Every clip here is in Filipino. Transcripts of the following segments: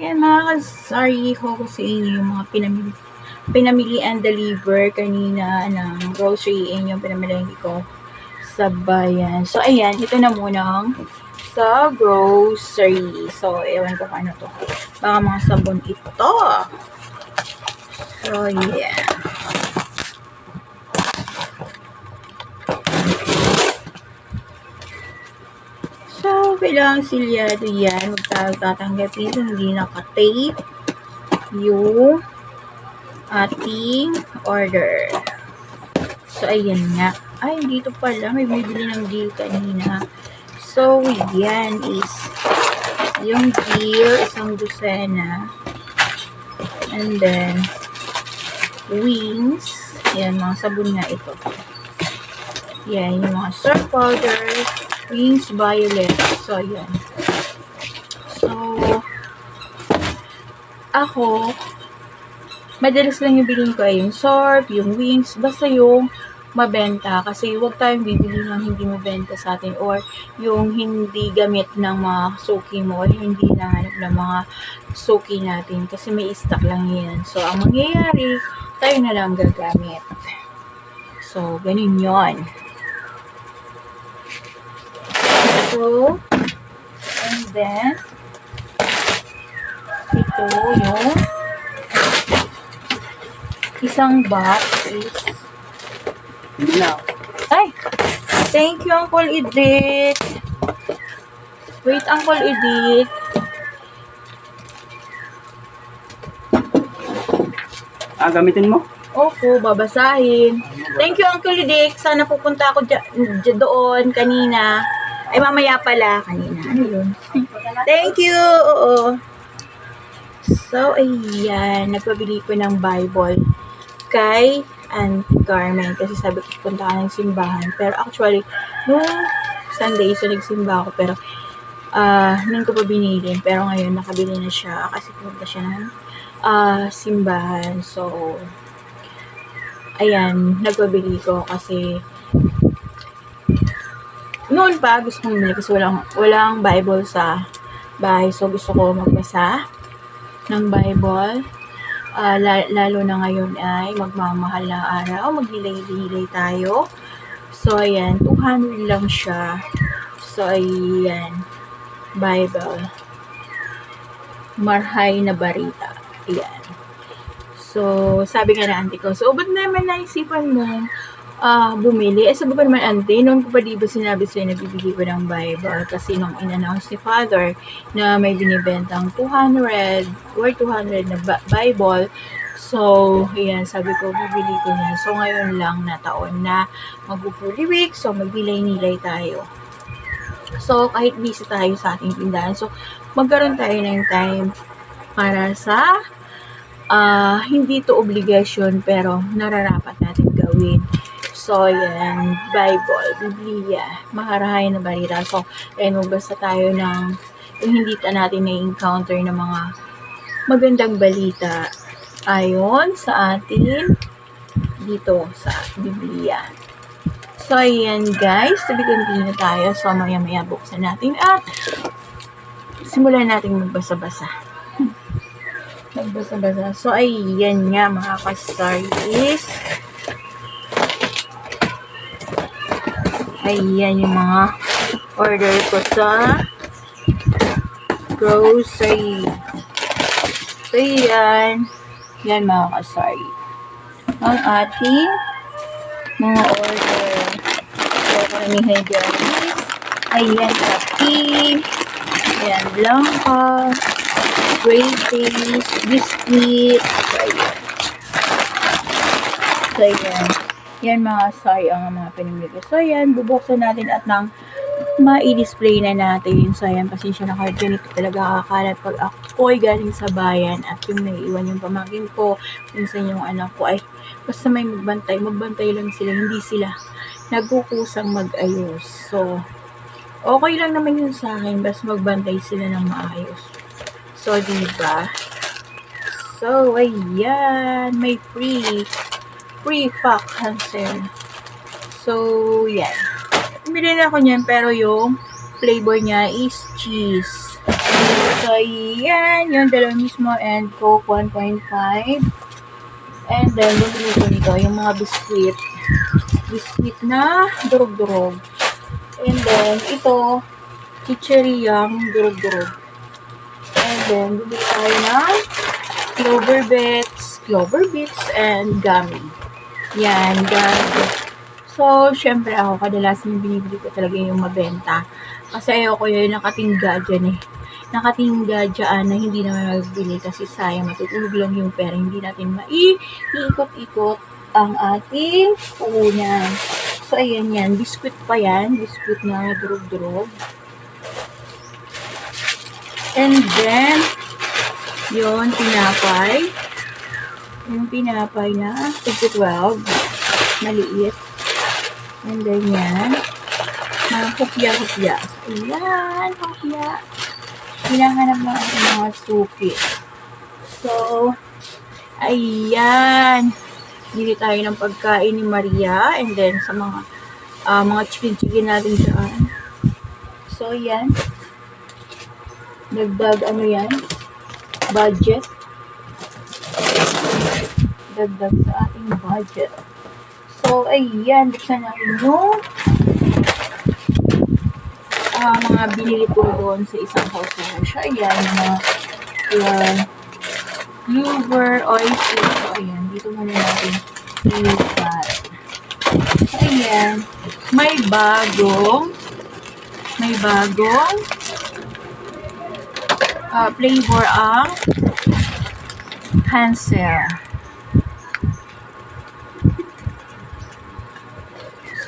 Ayan mga kasari ko sa inyo yung mga pinamili, pinamili and deliver kanina ng grocery yung pinamili ko sa bayan. So ayan, ito na munang sa grocery. So, ewan ko kung ano to. Baka mga sabon ito. So, yeah. Kailangan silyado yan. Huwag tatanggapin kung hindi naka-tape yung ating order. So, ayan nga. Ay, dito pala. May bibili ng deal kanina. So, yan is yung deal, isang dosena. And then, wings. Yan, mga sabon nga ito. Yan, yung mga surf powder, wings violet. So, yan. So, ako, madalas lang yung bilhin ko ay yung surf, yung wings, basta yung mabenta kasi huwag tayong bibili ng hindi mabenta sa atin or yung hindi gamit ng mga suki mo or hindi nahanap ng mga suki natin kasi may stock lang yan. So, ang mangyayari, tayo na lang gagamit. So, ganun yon So, and then, ito yung isang box is No. Ay! Thank you, Uncle Edith. Wait, Uncle Edith. Ah, gamitin mo? Opo, babasahin. Thank you, Uncle Edith. Sana pupunta ako doon kanina. Ay, mamaya pala. Kanina. Ano yun? Thank you! Oo. So, ayan. Nagpabili ko ng Bible kay Auntie Carmen. Kasi sabi ko, punta ka ng simbahan. Pero actually, nung Sunday, so nagsimba ako. Pero, ah, nung ko pa binili. Pero ngayon, nakabili na siya. Kasi pumunta siya ng ah, simbahan. So, ayan, nagpabili ko kasi noon pa gusto kong bumili kasi walang, walang Bible sa bahay. So, gusto ko magbasa ng Bible. La- lalo na ngayon ay magmamahal na araw. Maglilay-lilay tayo. So, ayan. 200 lang siya. So, ayan. Bible. Marhay na barita. Ayan. So, sabi nga na auntie ko, so, ba't naman naisipan mo ah bumili? Eh, sabi ko naman, auntie, noon ko pa di ba sinabi sa'yo na ko ng Bible? Kasi nung in-announce ni Father na may binibentang 200 or 200 na Bible, So, ayan, sabi ko, bibili ko na. So, ngayon lang na taon na mag-Holy Week, so magbilay-nilay tayo. So, kahit busy tayo sa ating tindahan, so, magkaroon tayo ng time para sa ah hindi to obligation pero nararapat natin gawin. So, yan, Bible, Biblia, maharahay na balita. So, ayan, magbasa tayo ng yung hindi ta natin na-encounter ng mga magandang balita ayon sa atin dito sa Biblia. So, ayan guys, sabi continue tayo. So, maya-maya buksan natin at simulan natin magbasa-basa. Magbasa-basa. So, ayan nga mga ka-stars. Ayan yung mga order ko sa grocery. So, yan. Yan mga kasari. Ang ating mga order. So, karamihan dyan. Ayan, kape. Ayan, blanca. Gray taste. Biscuit. So, ayan. So, ayan. Yan mga kasari ang mga pinimili ko. So, ayan. Bubuksan natin at nang ma-display na natin. So, ayan, pasensya na kayo. Ganito talaga kakalat pag ako'y galing sa bayan at yung naiiwan yung pamangkin ko, minsan yung anak ko ay basta may magbantay, magbantay lang sila, hindi sila nagkukusang mag-ayos. So, okay lang naman yun sa akin, basta magbantay sila ng maayos. So, diba? So, ayan, may free, free pack cancel. So, yan. Bumili na ako niyan, pero yung flavor niya is cheese. So, yan. Yung dalawa mismo and Coke 1.5. And then, bumili ko nito, yung mga biskuit. Biskuit na durog-durog. And then, ito, chicheriyang durog-durog. And then, bumili tayo ng clover bits, clover bits, and gummy. Yan, gummy. So, syempre ako, kadalasan yung binibili ko talaga yung mabenta. Kasi ayoko yun nakatingga dyan eh. Nakatingga dyan na hindi naman mabibili kasi sayang matutulog lang yung pera. Hindi natin mai-ikot-ikot ang ating puhunan. So, ayan yan. Biskuit pa yan. Biskuit na durog-durog. And then, yon tinapay. Yung tinapay na 12. Maliit. And then yan. Mga hupya-hupya. Ayan, hupya. Hinahanap ng ating mga suki. So, ayan. Bili tayo ng pagkain ni Maria. And then, sa mga ah, mga chicken-chicken natin dyan. So, yan. Dagdag, ano yan? Budget. Dagdag sa ating budget. So, ayan. Buksan natin yung ah, mga binili ko doon sa isang wholesaler. So, ayan. Mga, ayan. Liver, oyster. So, ayan. Dito muna natin ilipat. So, ayan. May bagong may bagong ah, flavor ang Hansel.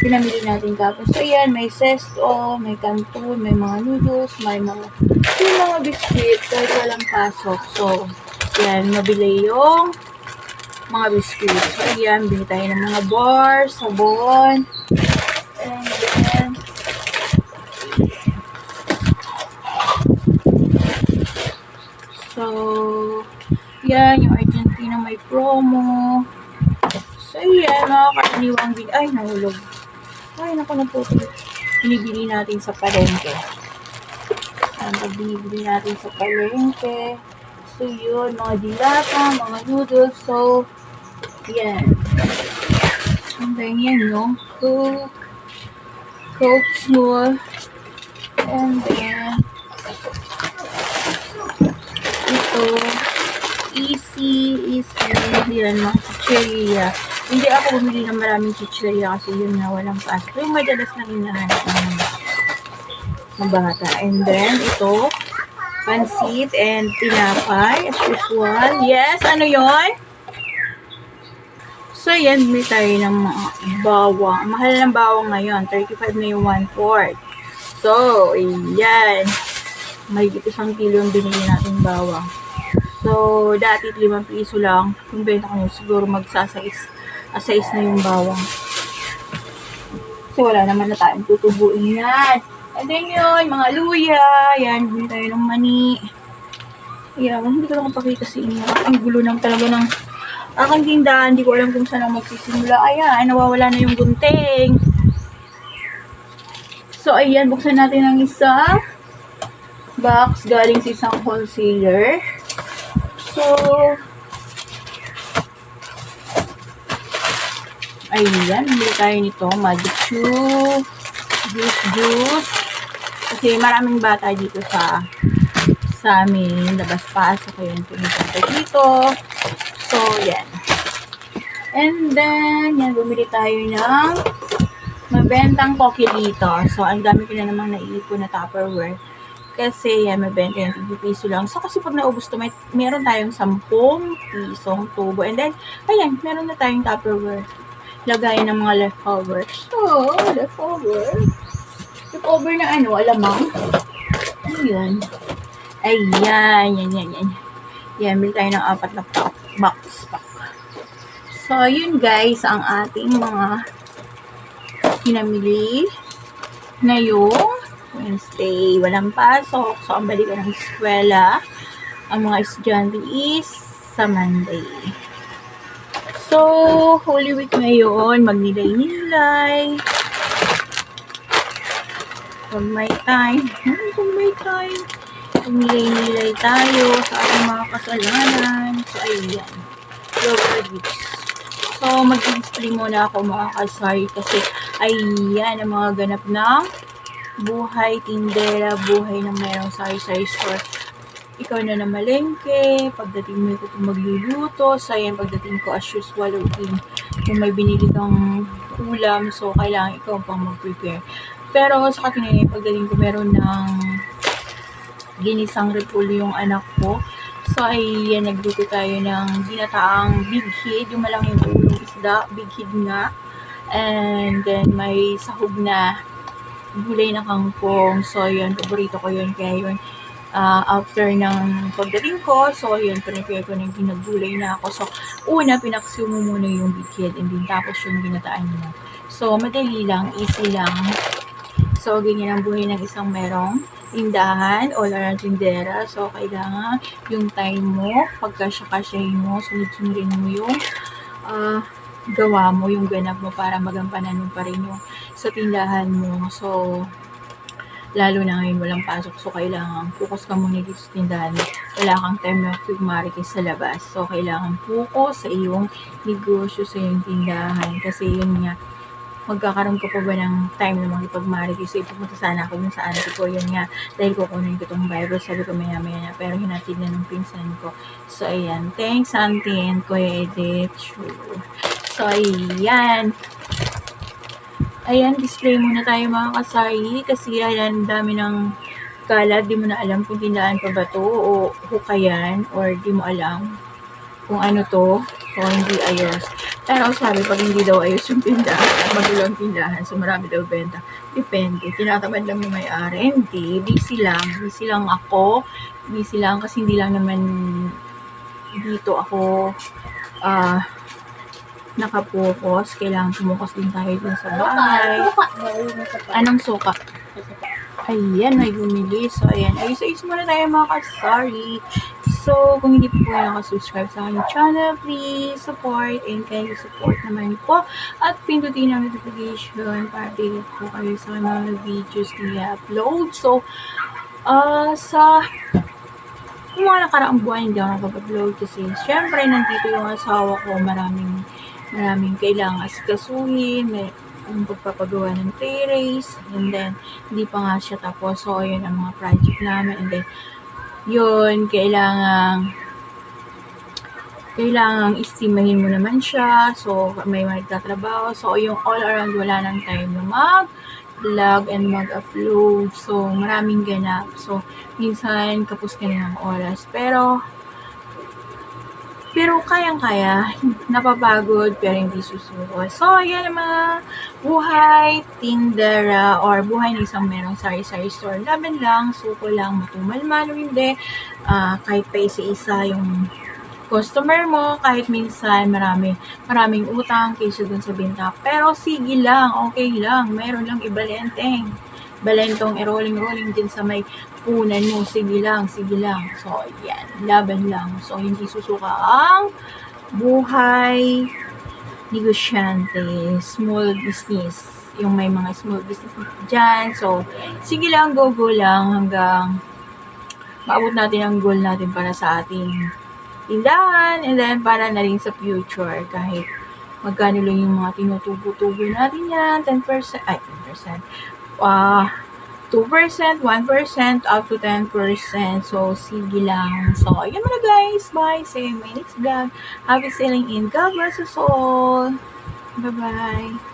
pinamili natin kapos. So, ayan, may sesto, may canton, may mga noodles, may mga, yung mga biscuit, kahit walang pasok. So, yan, mabili yung mga biscuit. So, ayan, bili tayo ng mga bars, sabon, and then, So, yan, yung Argentina may promo. So, yan, mga karaniwang bin... Ay, nahulog. Ay, naku, naputol. Binibili natin sa palengke. Yan, pag binibili natin sa palengke. So, yun, mga dilata, mga noodles. So, yan. And then, yan, yung Coke. Coke Small. And then, ito, easy, easy, yan, mga chicheria. Hindi ako bumili ng maraming chicheria kasi yun na walang pasok. Yung madalas na hinahanap ng mga bata. And then, ito, pansit and tinapay, as usual. Yes, ano yon? So, yan, bumili tayo ng bawang. Mahal ng bawang ngayon. 35 na yung 1 So, yan may isang kilo yung binili natin bawang. So, dati 5 piso lang. Kung benta ko yun, siguro magsasais asais na yung bawang. Kasi wala naman na tayong tutubuin yan. And then yun, mga luya. Yan, bili tayo ng mani. Yan, hindi ko lang pakita sa inyo. Ang gulo ng talaga ng aking tindahan. Hindi ko alam kung saan ako magsisimula. Ayan, nawawala na yung gunting. So, ayan, buksan natin ang isa box galing sa isang wholesaler. So, ayan, bili tayo nito. Magic Chew, juice, juice. Kasi maraming bata dito sa sa amin. Labas pa. So, kaya yung pinipunta dito. So, yan. And then, yan, bumili tayo ng mabentang poke dito. So, ang dami ko na namang naiipon na Tupperware. Kasi yan, mabenta yung 50 piso lang. So, kasi pag naubos to, may, meron tayong 10 pisong tubo. And then, ayan, meron na tayong Tupperware. Lagayan ng mga leftovers. So, leftover. Leftover na ano, alamang. Ano yun? Ayan, yan, yan, yan. Yan, bili tayo ng apat na pack, box pack. So, yun guys, ang ating mga pinamili ngayong Wednesday. Walang pasok. So, ang balik ng eskwela, ang mga estudyante is sa Monday. So, Holy Week ngayon, magnilay-nilay. Pag may time, hmm, pag may time, magnilay-nilay tayo sa ating mga kasalanan. So, ayan. Lower. So, mag-display muna ako mga kasari kasi ayan ang mga ganap ng buhay, tindera, buhay na mayroong sari-sari store. Ikaw na na malengke, pagdating mo ito magluluto, so ayan, pagdating ko as usual, routine. Kung may binili kang ulam, so kailangan ikaw pang mag-prepare. Pero sa kanina, pagdating ko meron ng ginisang repolyo yung anak ko. So, ayan, nagluto tayo ng ginataang big head, yung malaking ulong isda, big head nga. And then, may sahog na gulay na kangkong. So, yun, paborito ko yun. Kaya yun, ah, after ng pagdating ko, so, yun, prepare ko ng ginagulay na ako. So, una, pinaksiw mo muna yung head and then tapos yung ginataan mo. So, madali lang, easy lang. So, ganyan ang buhay ng isang merong tindahan all around tindera. So, kailangan yung time mo, pagkasya-kasyahin mo, sunod-sunodin mo yung ah, gawa mo, yung ganap mo para magampanan mo pa rin yung sa tindahan mo. So, lalo na ngayon walang pasok. So, kailangan focus ka muna dito sa tindahan. Wala kang time na kumarites sa labas. So, kailangan focus sa iyong negosyo, sa iyong tindahan. Kasi yun nga, magkakaroon ka pa ba ng time na makipag-marites? So, pumunta sana ako dun sa auntie ko. Yun nga, dahil kukunin ko tong Bible, sabi ko maya maya na. Pero hinatid na ng pinsan ko. So, ayan. Thanks, auntie and Kuya Edith. So, ayan. Ayan, display muna tayo mga kasari. Kasi ayan, dami ng kalat. Di mo na alam kung tindahan pa ba to o hukayan or di mo alam kung ano to. So, hindi ayos. Pero sabi, pag hindi daw ayos yung tindahan, magulo ang tindahan, so marami daw benta. Depende. Tinatamad lang yung may-ari. Hindi. Busy lang. Busy lang ako. Busy lang kasi hindi lang naman dito ako ah nakapokus. Kailangan pumukas din tayo dun sa bahay. Anong suka? Ayan, may bumili. So, ayan. Ayos-ayos muna tayo mga kasari. So, kung hindi po kayo nakasubscribe sa aking channel, please support and kindly support naman po. At pindutin ang notification para updated po kayo sa mga videos na i-upload. So, ah sa yung mga nakaraang buwan hindi ako nakapag-upload kasi syempre nandito yung asawa ko maraming maraming kailangan asikasuhin may yung pagpapagawa ng terrace and then hindi pa nga siya tapos so yun ang mga project namin and then yun kailangan kailangan istimahin mo naman siya so may mga nagtatrabaho so yung all around wala nang time na mag vlog and mag-upload. So, maraming ganap. So, minsan, kapos ka na ng oras. Pero, pero kayang-kaya, napapagod, pero hindi susuko. So, yan ang mga buhay, tindera, or buhay ng isang merong sari-sari store. Laban lang, suko lang, matumal man o hindi. Ah, kahit pa isa-isa yung customer mo, kahit minsan marami, maraming utang kaysa dun sa binta. Pero sige lang, okay lang, meron lang ibalenteng. Balentong i-rolling-rolling din sa may punan mo. Sige lang, sige lang. So, yan. Laban lang. So, hindi susuka ang buhay negosyante, small business. Yung may mga small business dyan. So, sige lang, go-go lang hanggang maabot natin ang goal natin para sa ating tindahan and then para na rin sa future kahit magkano lang yung mga tinutubo-tubo natin yan 10% ay 10% ah 2%, 1%, up to 10%. So, sige lang. So, ayun muna guys. Bye. See you in my next vlog. Happy sailing in. God bless us all. Bye-bye.